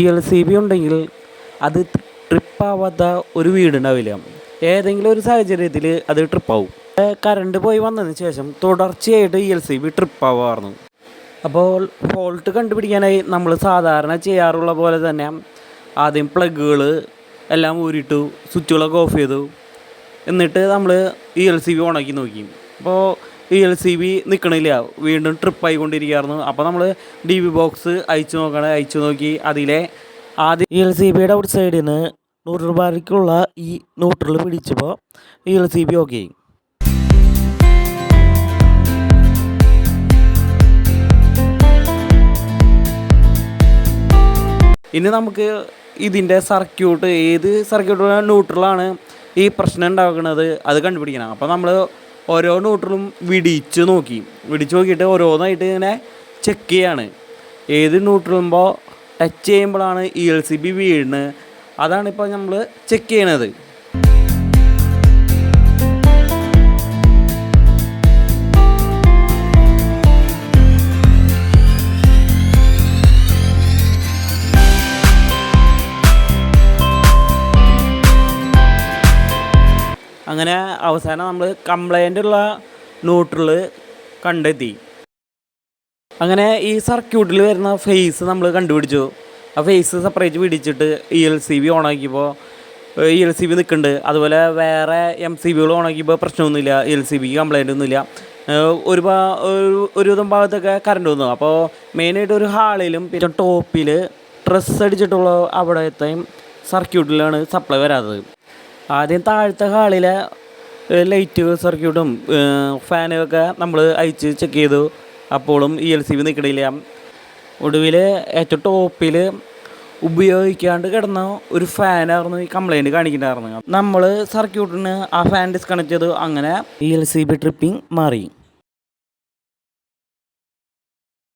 E L C B ഉണ്ടെങ്കിൽ അത് ട്രിപ്പാവാത്ത ഒരു വീടുണ്ടാവില്ല. ഏതെങ്കിലും ഒരു സാഹചര്യത്തിൽ അത് ട്രിപ്പാവും കറണ്ട് പോയി വന്നതിന് ശേഷം തുടർച്ചയായിട്ട് ഇ എൽ സി ബി ട്രിപ്പാവുമായിരുന്നു അപ്പോൾ ഫോൾട്ട് കണ്ടുപിടിക്കാനായി നമ്മൾ സാധാരണ ചെയ്യാറുള്ള പോലെ തന്നെ ആദ്യം പ്ലഗുകൾ എല്ലാം ഊരിട്ടു സ്വിച്ചുകളൊക്കെ ഓഫ് ചെയ്തു. എന്നിട്ട് നമ്മൾ ഇ എൽ സി ബി ഓണാക്കി നോക്കി. അപ്പോൾ ഇ എൽ സി ബി നിൽക്കണില്ല വീണ്ടും ട്രിപ്പ് ആയിക്കൊണ്ടിരിക്കുകയായിരുന്നു. അപ്പോൾ നമ്മൾ ഡി ബി ബോക്സ് അയച്ചു നോക്കണം. അയച്ചു നോക്കി അതിലെ ആദ്യം ഇ എൽ സി ബിയുടെ ഔട്ട് സൈഡിൽ നിന്ന് നൂറ് രൂപയ്ക്കുള്ള ഈ ന്യൂട്രൽ പിടിച്ചപ്പോൾ E L C B okay ഇനി നമുക്ക് ഇതിന്റെ സർക്യൂട്ട് ഏത് സർക്യൂട്ട് ന്യൂട്രലാണ് ഈ പ്രശ്നം ഉണ്ടാക്കുന്നത് അത് കണ്ടുപിടിക്കണം. അപ്പോൾ നമ്മൾ ഓരോ ന്യൂട്രലും വിടിച്ച് നോക്കി. വിടിച്ച് നോക്കിയിട്ട് ഓരോന്നായിട്ട് ഇങ്ങനെ ചെക്ക് ചെയ്യാണ്. ഏത് ന്യൂട്രലുമ്പോൾ ടച്ച് ചെയ്യുമ്പോഴാണ് ഇ എൽ സി ബി വീഴുന്നത്. അതാണിപ്പോൾ നമ്മൾ ചെക്ക് ചെയ്യണത്. അങ്ങനെ അവസാനം നമ്മൾ കംപ്ലൈന്റ് ഉള്ള ന്യൂട്രൽ കണ്ടെത്തി. അങ്ങനെ ഈ സർക്യൂട്ടിൽ വരുന്ന ഫേസ് നമ്മൾ കണ്ടുപിടിച്ചു. ആ ഫേസ് സെപ്പറേറ്റ് പിടിച്ചിട്ട് ഇ എൽ സി ബി ഓണാക്കിയപ്പോൾ ഇ എൽ സി ബി നിൽക്കുന്നുണ്ട് അതുപോലെ വേറെ എം സി ബികൾ ഓണാക്കിയപ്പോൾ പ്രശ്നമൊന്നുമില്ല. ഇ എൽ സി ബിക്ക് കംപ്ലൈന്റ് ഒന്നുമില്ല. ഒരു ഒരുവിധം ഭാഗത്തൊക്കെ കറണ്ട് വന്നു. അപ്പോൾ മെയിനായിട്ട് ഒരു ഹാളിലും പിന്നെ ടോപ്പിൽ ഡ്രസ്സ് അടിച്ചിട്ടുള്ള അവിടത്തെയും സർക്യൂട്ടിലാണ് സപ്ലൈ വരാത്തത്. ആദ്യം താഴത്തെ ഹാളിലെ ലൈറ്റ് സർക്യൂട്ടും ഫാനൊക്കെ നമ്മൾ അയച്ച് ചെക്ക് ചെയ്തു. അപ്പോഴും ഇ എൽ സി ബി നിൽക്കണില്ല ഒടുവിൽ ഏറ്റവും ടോപ്പിൽ ഉപയോഗിക്കാണ്ട് കിടന്ന ഒരു ഫാനായിരുന്നു ഈ കംപ്ലൈന്റ് കാണിക്കുന്നുണ്ടായിരുന്നു നമ്മൾ സർക്യൂട്ടിന് ആ ഫാൻ ഡിസ്കണക്ട് ചെയ്തു. അങ്ങനെ E L C B tripping മാറി.